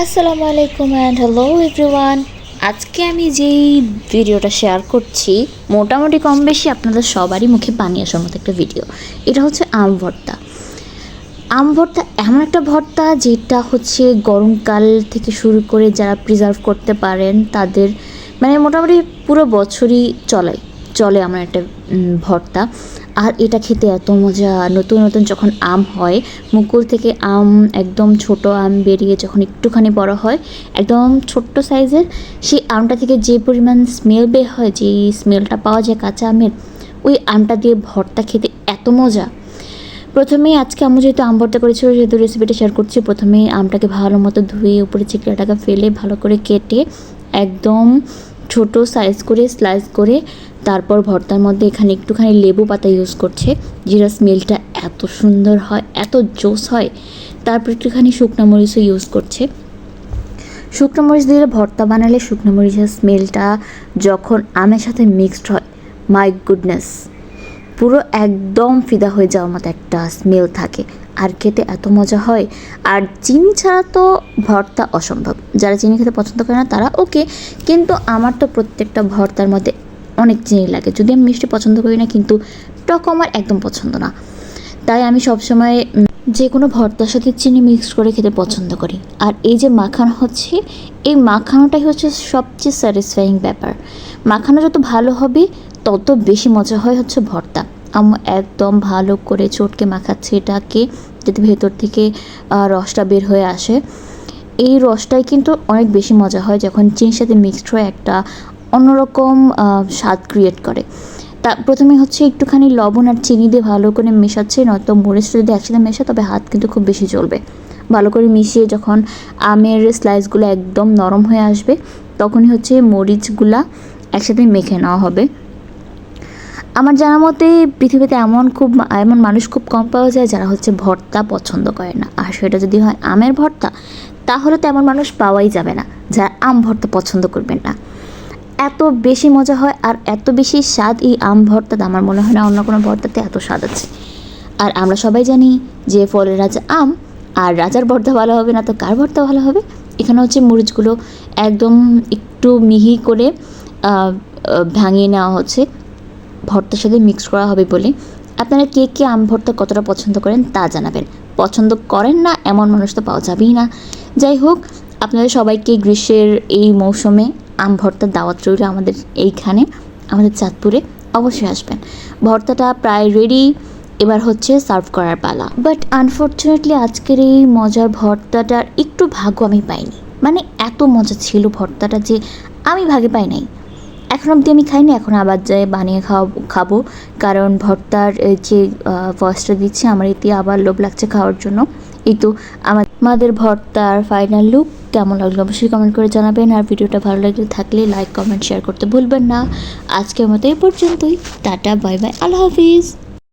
আসসালামু আলাইকুম and hello everyone আজকে আমি যেই ভিডিওটা শেয়ার করছি, মোটামুটি কম বেশি আপনাদের সবারই মুখে পানি আসার মতো একটা ভিডিও এটা হচ্ছে আম ভর্তা। আম ভর্তা এমন একটা ভর্তা যেটা হচ্ছে গরমকাল থেকে শুরু করে যারা প্রিজার্ভ করতে পারেন, তাদের মানে মোটামুটি পুরো বছরই চলে চলে আমার একটা ভর্তা। আর এটা খেতে এত মজা। নতুন নতুন যখন আম হয়, মুকুল থেকে আম, একদম ছোট আম বেরিয়ে যখন একটুখানি বড় হয়, একদম ছোট্ট সাইজের, সেই আমটা থেকে যে পরিমাণ স্মেল বের হয়, যে স্মেলটা পাওয়া যায় কাঁচা আমের, ওই আমটা দিয়ে ভর্তা খেতে এত মজা। প্রথমে আজকে আম্মু যেহেতু আম ভর্তা করেছিল যেহেতু রেসিপিটা শেয়ার করছি প্রথমে আমটাকে ভালো মতো ধুয়ে, উপরে চিকড়াটাকে ফেলে ভালো করে কেটে একদম ছোট সাইজ করে স্লাইস করে তারপর ভর্তার মধ্যে এখানে একটুখানি লেবু পাতা ইউজ করছে। জিরা স্মেলটা এত সুন্দর হয়, এত জোস হয়। তারপর একটুখানি শুকনো মরিচও ইউজ করছে। শুকনো মরিচ দিয়ে ভর্তা বানালে শুকনো মরিচের স্মেলটা যখন আমের সাথে মিক্সড হয় মাই গুডনেস পুরো একদম ফিদা হয়ে যাওয়ার মতো একটা স্মেল থাকে। আর খেতে এত মজা হয়। আর চিনি ছাড়া তো ভর্তা অসম্ভব। যারা চিনি খেতে পছন্দ করে না, তারা ওকে কিন্তু আমার তো প্রত্যেকটা ভর্তার মধ্যে অনেক চিনি লাগে। যদি আমি মিষ্টি পছন্দ করি না, কিন্তু টক আমার একদম পছন্দ না। তাই আমি সবসময় যে কোনো ভর্তার সাথে চিনি মিক্স করে খেতে পছন্দ করি। আর এই যে মাখানো হচ্ছে, এই মাখানোটাই হচ্ছে সবচেয়ে স্যাটিসফাইং ব্যাপার। মাখানো যত ভালো হবে, তত বেশি মজা হয় হচ্ছে ভর্তা। আমি একদম ভালো করে চটকে মাখাচ্ছে এটাকে, যাতে ভেতর থেকে রসটা বের হয়ে আসে। এই রসটাই কিন্তু অনেক বেশি মজা হয় যখন চিনির সাথে মিক্সড হয়ে একটা অন্যরকম স্বাদ ক্রিয়েট করে। তা প্রথমে হচ্ছে একটুখানি লবণ আর চিনি দিয়ে ভালো করে মেশাচ্ছে, নয়তো মরিচটা যদি একসাথে মেশা তবে হাত কিন্তু খুব বেশি চলবে ভালো করে মিশিয়ে যখন আমের স্লাইসগুলো একদম নরম হয়ে আসবে, তখনই হচ্ছে মরিচগুলা একসাথে মেখে নেওয়া হবে। আমার জানা মতে পৃথিবীতে এমন খুব এমন মানুষ খুব কম পাওয়া যায় যারা হচ্ছে ভর্তা পছন্দ করে না। আর সেটা যদি হয় আমের ভর্তা, তাহলে তো এমন মানুষ পাওয়াই যাবে না, যারা আম ভর্তা পছন্দ করবেন না। এত বেশি মজা হয় আর এত বেশি স্বাদ এই আম ভর্তাতে, আমার মনে হয় না অন্য কোনো ভর্তাতে এত স্বাদ আছে। আর আমরা সবাই জানি যে ফলের রাজা আম, আর রাজার ভর্তা ভালো হবে না তো কার ভর্তা ভালো হবে? এখানে হচ্ছে মরিচগুলো একদম একটু মিহি করে ভাঙিয়ে নেওয়া হচ্ছে। ভর্তার সাথে মিক্স করা হবে বলে। আপনারা কে কে আম ভর্তা কতটা পছন্দ করেন তা জানাবেন। পছন্দ করেন না এমন মানুষ তো পাওয়া যাবেই না। যাই হোক, আপনাদের সবাইকে গ্রীষ্মের এই মৌসুমে আম ভর্তার দাওয়াত রইল আমাদের এইখানে, আমাদের চাঁদপুরে। অবশ্যই আসবেন। ভর্তাটা প্রায় রেডি এবার হচ্ছে সার্ভ করার পালা। বাট আনফর্চুনেটলি আজকের এই মজার ভর্তাটার একটু ভাগ্য আমি পাইনি। মানে এত মজা ছিল ভর্তাটা যে আমি ভাগে পাই নাই। এখন অবধি আমি খাইনি, এখন আবার যাই বানিয়ে খাওয়াবো, খাব। কারণ ভর্তার যে ভয়েসটা দিচ্ছে, আমার এতে আবার লোভ লাগছে খাওয়ার জন্য। এই তো আমার মাদের ভর্তার ফাইনাল লুক কেমন লাগল অবশ্যই কমেন্ট করে জানাবেন। আর ভিডিওটা ভালো লাগলে থাকলে লাইক কমেন্ট শেয়ার করতে ভুলবেন না। আজকের মতো এই পর্যন্তই। টাটা বাই বাই আল্লাহ হাফিজ।